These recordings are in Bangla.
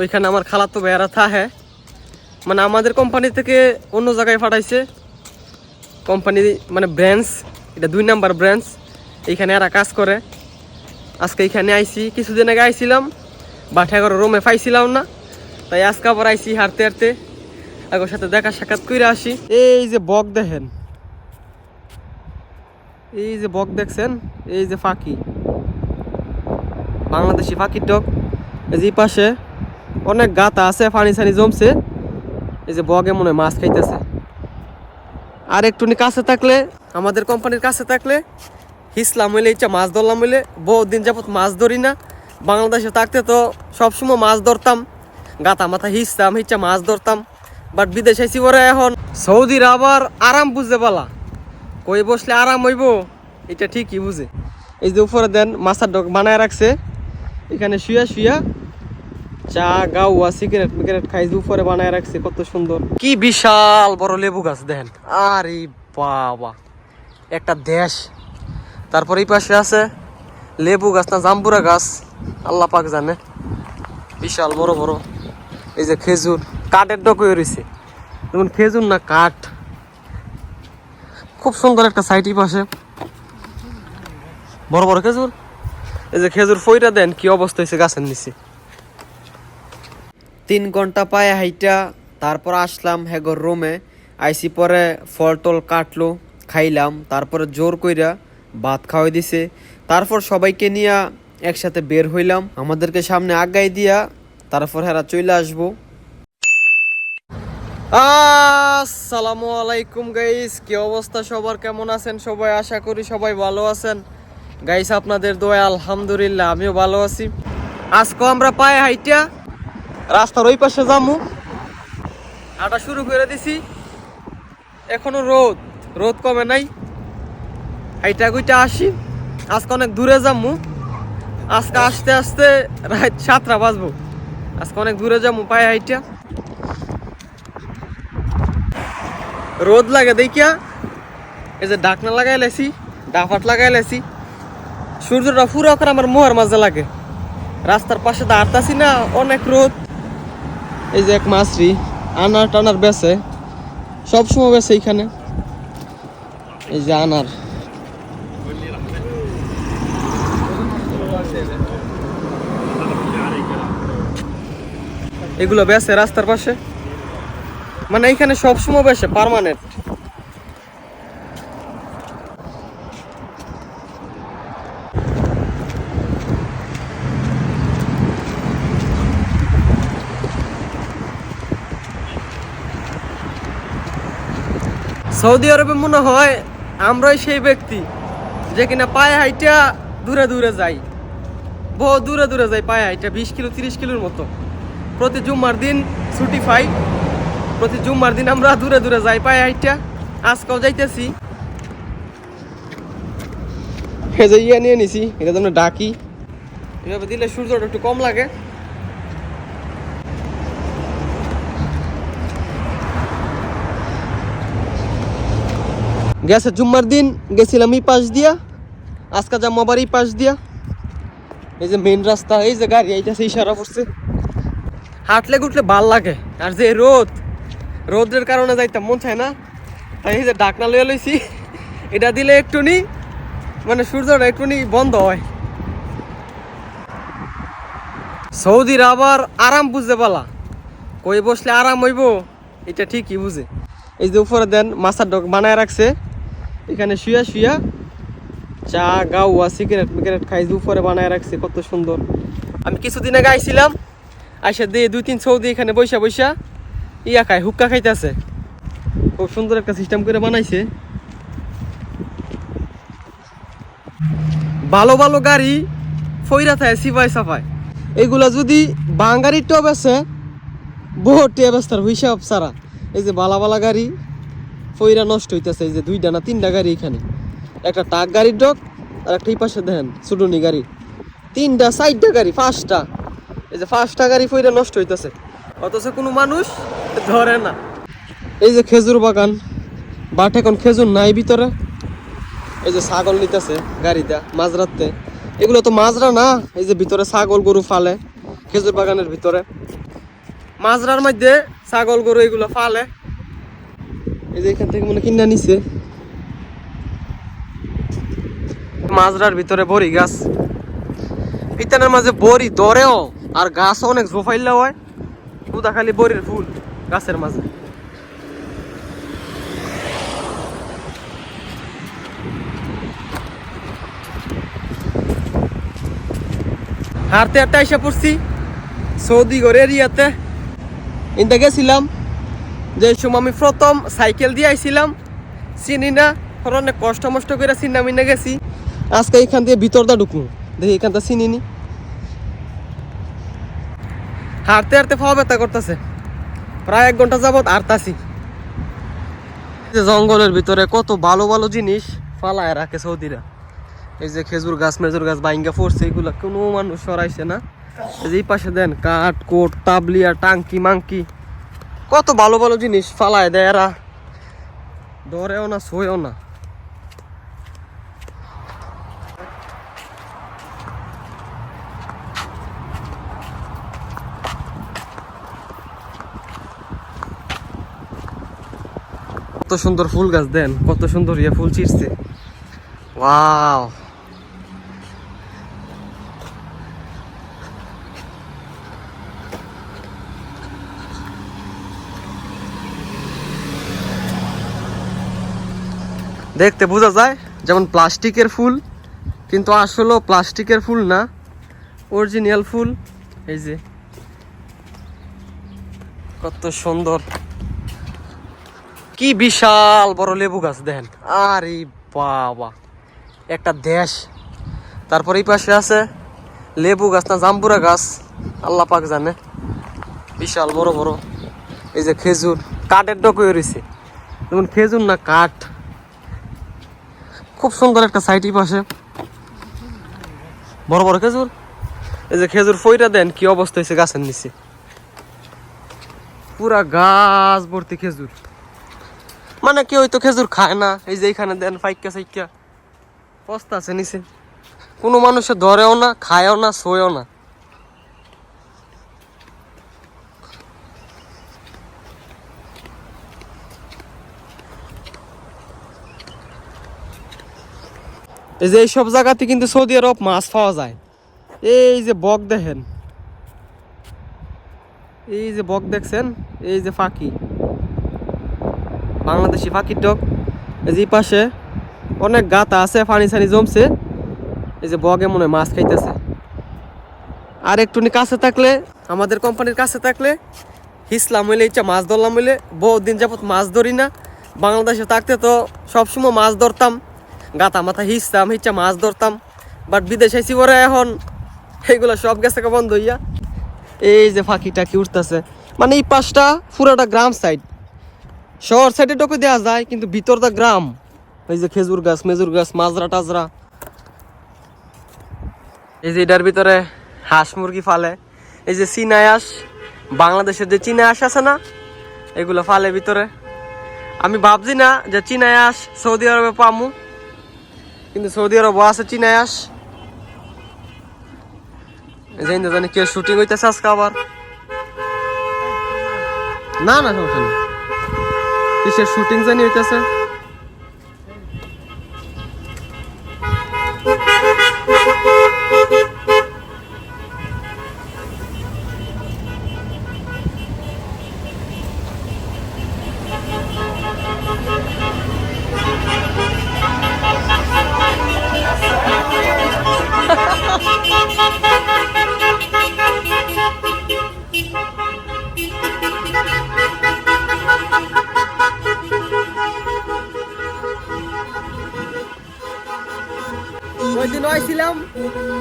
ওইখানে আমার খালাতো ভাইয়ারা থাহে মানে আমাদের কোম্পানি থেকে অন্য জায়গায় পাঠাইছে। কোম্পানি মানে ব্রাঞ্চ এটা দুই নাম্বার ব্রাঞ্চ এইখানে এরা কাজ করে। আজকে এইখানে আইছি, কিছুদিন আগে আইছিলাম। বাঠা করে রুমে পাইছিলাম না। তাই আজকে আবার আইছি হাঁটতে হাঁটতে। আগের সাথে দেখা সাক্ষাৎ করে আসি। এই যে বক দেখেন। এই যে বক দেখছেন, এই যে ফাঁকি। বাংলাদেশি ফাঁকির ডগ এই যে পাশে অনেক গাতা আছে পানি সানি জমছে। এই যে বগে মনে মাছ খাইতেছে। আর একটুনি কাছে থাকলে, আমাদের কোম্পানির কাছে থাকলে হিসলাম হইলে, ইচ্ছা মাছ ধরলাম হইলে বহু দিন যাবত মাছ ধরি না। বাংলাদেশে থাকতে তো সবসময় মাছ ধরতাম, গাতা মাথা হিসতাম ইচ্ছা মাছ ধরতাম। বাট বিদেশ আইসি পরে এখন সৌদির আবার আরাম বুঝতে পালা কই বসলে আরাম হইব? এটা ঠিকই বুঝে। এই যে উপরে দেন, মাছার ডগ বানায় রাখছে। এখানে শুয়া শুয়া চা, গাউয়া, সিগারেট মিগারেট খাই, উপরে বানায় রাখছে, কত সুন্দর। কি বিশাল বড় লেবু গাছ, দেখেন। আরে বাবা। একটা দেশ। তারপর এই পাশে আছে লেবু গাছ না, জাম্বুরা গাছ। আল্লাহ পাক জানে। বিশাল বড় বড়। এই যে খেজুর, কাঠের ডক রয়েছে। যেমন খেজুর না কাঠ। খুব সুন্দর একটা সাইট পাশে। বড় বড় খেজুর। এই যে খেজুর ফইরা দেন, কি অবস্থা হয়েছে গাছের নিচে। তিন ঘণ্টা পায়ে হাইটা, তারপর আসলাম হেগর রুমে আইসি পরে ফল টল কাটলো, খাইলাম, তারপরে জোর কইরা ভাত খাওয়াই দিছে। তারপর সবাইকে নিয়ে একসাথে বের হইলাম। আমাদেরকে সামনে আগাই দিয়া তারপর হেরা চলে আসব। আসসালামু আলাইকুম গাইস কি অবস্থা সবার? কেমন আছেন সবাই? আশা করি সবাই ভালো আছেন। গাইস আপনাদের দোয়া আলহামদুলিল্লাহ, আমিও ভালো আছি। আজকে আমরা পায়ে হাইটা রাস্তার ওই পাশে যামু। হাঁটা শুরু করে দিছি। এখনও রোদ রোদ কমে নাই। হাইটা গুইটা আসি। আজকে অনেক দূরে যামু। আজকে আসতে আসতে রাত সাতটা বাজবো। আজকে অনেক দূরে যামু পায়ে হাইটা। রোদ লাগে দেখিয়া। এই যে ডাকনা লাগাই লেছি, ডাফাট লাগাই লেছি। সূর্যটা পুরো করে আমার মোহর মাঝে লাগে। রাস্তার পাশে দাঁড়তাছি না, অনেক রোদ। এই যে এক মাছরি, আনার টানার বেছে সবসময় বেছে এইখানে। এই যে আনার। এগুলো বেছে রাস্তার পাশে। মানে এইখানে সবসময় বেছে পার্মানেন্ট সৌদি আরবে মনে হয় আমরাই সেই ব্যক্তি যে কিনা পায়ে হাইটা দূরে দূরে যাই বহু দূরে দূরে যাই পায়ে হাইটা, বিশ কিলো, তিরিশ কিলোর মতো। প্রতি জুম্মার দিন ছুটি পাই। প্রতি জুম্মার দিন আমরা দূরে দূরে যাই পায়ে হাইটা। আজকেও যাইতেছি। ইয়ে নিয়ে নিছি, এটা তো আমরা ডাকি। এভাবে দিলে সূর্যটা একটু কম লাগে। গেছে জুম্মার দিন, গেছিলাম এই পাশ দিয়া। আজকে যাব আবার এই পাশ দিয়া। এই যে মেন রাস্তা, এই যে গাড়ি এইটাছে ইশারা করছে। হাঁটলে গুটলে ভালো লাগে, আর যে রোদ, রোদের কারণে যাইতাম, মন চায় না। তাই এই যে ডাকনা লইয়া লইছি, এটা দিলে একটুনি মানে সূর্যটা একটুনি বন্ধ হয়। সৌদির আবার আরাম বুঝতে পালা। কই বসলে আরাম হইব, এটা ঠিকই বুঝে। এই যে উপরে দেন, মাছার ডগ বানায় রাখছে। এখানে শুয়া শুয়া চা গাউয়া সিগারেট মিগারেট খাই, উপরে বানায় রাখছে, কত সুন্দর। আমি কিছুদিন আগে আইছিলাম, আইসা দিয়ে দুই তিন সৌদি এখানে বৈশা বৈশা ইয়া খায়, হুক্কা খাইতেছে। খুব সুন্দর একটা সিস্টেম করে বানাইছে। ভালো ভালো গাড়ি ফইরা থাকে, সিপাই সাফাই। এগুলা যদি বাঙ্গারির টপ আছে, বহুত টেবাস্তার হিসাব সারা এই যে বালা বালা গাড়ি ফইরা নষ্ট হইতেছে, এই যে দুইটা না তিনটা গাড়ি এখানে। একটা টাক গাড়ির ডক, আর একটা এই পাশে দেখেন, সুডুনি গাড়ি। তিনটা, চারটা গাড়ি, পাঁচটা। এই যে পাঁচটা গাড়ি ফইরা নষ্ট হইতেছে। অথচ কোনো মানুষ ধরে না। এই যে খেজুর বাগান, বাট এখন খেজুর নাই ভিতরে। এই যে ছাগল নিতেছে গাড়িটা, মাঝরাতে। এগুলো তো মাজরা না, এই যে ভিতরে ছাগল গরু ফালে, খেজুর বাগানের ভিতরে। মাজরার মধ্যে ছাগল গরু এগুলো ফালে। এই যে এখান থেকে মনে কিনা নিছে। মাজরার ভিতরে বড়ি গাছ। ইতানের মাঝে বড়ি ধরেও আর গাছ অনেক জোফাইলা হয়। উদা খালি বড়ির ফুল গাছের মাঝে। হারতে হারতে এসে পড়ছি। সৌদি ঘর এরিয়াতে ইন্দা গেছিলাম। যে সময় আমি প্রথম সাইকেল দিয়ে আইছিলাম, চিনি না অনেক কষ্ট মষ্ট করে চিন্না মিন্না গেছি। আজকে এখান দিয়ে ভিতরটা ঢুকবো দেখি এখানটা চিনি নি। হাঁটতে হাঁটতে পাওয়া ব্যথা করতেছে। প্রায় এক ঘণ্টা যাবত হাঁটতাছি। জঙ্গলের ভিতরে কত ভালো ভালো জিনিস ফালায় রাখে সৌদিরা। এই যে খেজুর গাছ, মেজুর গাছ বাইঙ্গা পড়ছে, এগুলা কোনো মানুষ সরাইছে না। এই পাশে দেন কাঠ, কোট, তাবলিয়া, টাঙ্কি, মাঙ্কি। কত ভালো ভালো জিনিস ফালায় দেয় এরা। ধরেও না শোয়েও না। কত সুন্দর ফুল গাছ দেন, কত সুন্দর ইয়ে ফুল ছিঁড়ছে। ওয়াও। দেখতে বোঝা যায়, যেমন প্লাস্টিকের ফুল, কিন্তু আসলে প্লাস্টিকের ফুল না অরিজিনাল ফুল। এই যে, কত সুন্দর। কি বিশাল বড় লেবু গাছ, দেখেন। আরে বাবা, একটা দেশ। তারপর এই পাশে আছে লেবু গাছ না, জাম্বুরা গাছ। আল্লাহ পাক জানে। বিশাল বড় বড়। এই যে খেজুর, কাঠের ডকুয়ে রয়েছে। যেমন খেজুর না কাঠ। খুব সুন্দর একটা সাইট পাশে বড় বড় খেজুর? এই যে খেজুর ফইটা দেন, কি অবস্থা হয়েছে গাছের নিচে? পুরা গাছ ভর্তি খেজুর। মানে কেউ তো খেজুর খায় না, এই যে এইখানে দেন ফাইকা সাইকা পস্তা আছে নিচে। কোনো মানুষে ধরেও না, খায়ও না, শোয়েও না। এই যে এইসব জায়গাতে কিন্তু সৌদি আরব মাছ পাওয়া যায়। এই যে বক দেখেন। এই যে বক দেখছেন, এই যে ফাঁকি। বাংলাদেশি ফাঁকির টক। এই যে পাশে অনেক গাতা আছে পানি সানি জমছে। এই যে বগে মনে মাছ খাইতেছে। আর একটুনি কাছে থাকলে, আমাদের কোম্পানির কাছে থাকলে, হিসলাম হইলে, ইচ্ছা মাছ ধরলাম হইলে বহু দিন যাবত মাছ ধরি না। বাংলাদেশে থাকতে তো সবসময় মাছ ধরতাম। গাতা মাথা হিসতাম হিচ্ছা মাছ ধরতাম। বাট বিদেশ আইসি পরে এখন, এইগুলো সব গেছে বন্ধ হইয়া। এই যে ফাঁকি টাকি উঠতেছে। মানে এই পাশটা পুরাটা গ্রাম সাইড শহর সাইডে টোকে দেওয়া যায়, কিন্তু ভিতরটা গ্রাম। এই যে খেজুর গাছ, মেজুর গাছ, মাজরা টাজরা। এই যে এটার ভিতরে হাঁস মুরগি ফালে। এই যে চিনায়াস বাংলাদেশের যে চিনায়াস আছে না, এগুলো ফালে ভিতরে। আমি ভাবছি না যে চিনায়াস সৌদি আরবে পামু। কিন্তু সৌদি আরব আছে চিনায়াস জানি না জানি কেউ শুটিং হইতেছে আজকে আবার। না না, সমস্যা কিসের শুটিং জানি হইতেছে? আইছিলাম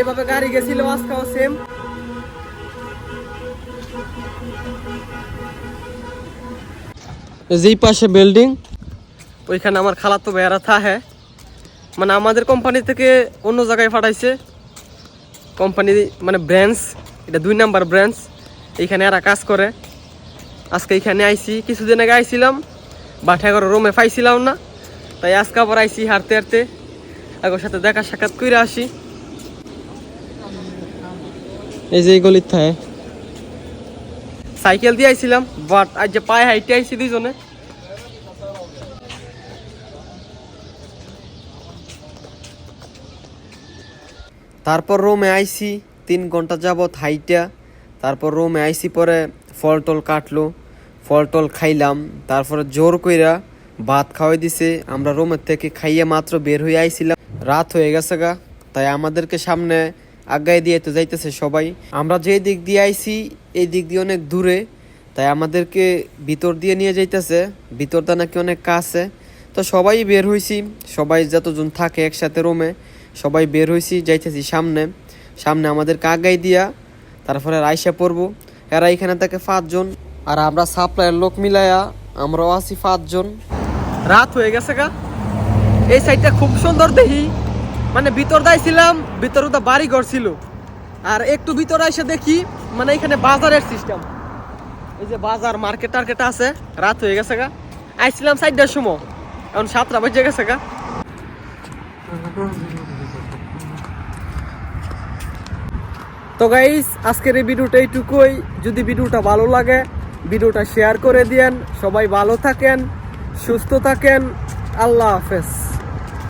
এভাবে গাড়ি গেছিল, আজকাও সেম যেই পাশে বিল্ডিং ওইখানে আমার খালাতো বেড়া থাকে। মানে আমাদের কোম্পানি থেকে অন্য জায়গায় পাঠাইছে। কোম্পানি মানে ব্রাঞ্চ এটা দুই নাম্বার ব্রাঞ্চ এইখানে এরা কাজ করে। আজকে এইখানে আইছি, কিছুদিন আগে আইছিলাম বাঠাগর রুমে পাইছিলাম না। তাই আজকে আবার আইছি হাঁটতে হাঁটতে। আগের সাথে দেখা সাক্ষাৎ করে আসি। এই যে এই গলির থাকে সাইকেল দিয়ে আইছিলাম বাট আজ যে পায়ে হাইটে আইছি দুইজনে। তারপর রোমে আইসি তিন ঘণ্টা যাবত হাইটা। তারপর রোমে আইসি পরে ফল টল কাটলো ফল টল খাইলাম তারপরে জোর কইরা ভাত খাওয়াই দিছে। আমরা রোমের থেকে খাইয়ে মাত্র বের হয়ে আইছিলাম। রাত হয়ে গেছে গা। তাই আমাদেরকে সামনে আগায় দিয়ে তো যাইতেছে সবাই। আমরা যে দিক দিয়ে আইছি, এই দিক দিয়ে অনেক দূরে। তাই আমাদেরকে ভিতর দিয়ে নিয়ে যাইতেছে। ভিতরটা নাকি অনেক কাছে। তো সবাই বের হয়েছি সবাই যতজন থাকে একসাথে রোমে, সবাই বের হয়েছি যাইতেছি সামনে। সামনে আমাদেরকে আগাই দিয়া তারপরে রাইসা পড়ব। এরা এখানে থাকে পাঁচজন। আর আমরা সাপ্লাইয়ের লোক মিলাইয়া আমরাও আছি পাঁচজন। রাত হয়ে গেছে গা। এই সাইডটা খুব সুন্দর দেখি। মানে ভিতর দাইছিলাম ভিতর তো বাড়ি ঘর ছিল। আর একটু ভিতর এসে দেখি মানে এখানে বাজারের সিস্টেম এই যে বাজার মার্কেট টার্কেট আছে, রাত হয়ে গেছে গা। আইছিলাম সাইডটার সময়, এখন সাতটা বাজে গেছে গা। তো গাইস আজকের এই ভিডিওটা এইটুকুই। যদি ভিডিওটা ভালো লাগে ভিডিওটা শেয়ার করে দিয়েন। সবাই ভালো থাকেন, সুস্থ থাকেন। আল্লাহ হাফেজ।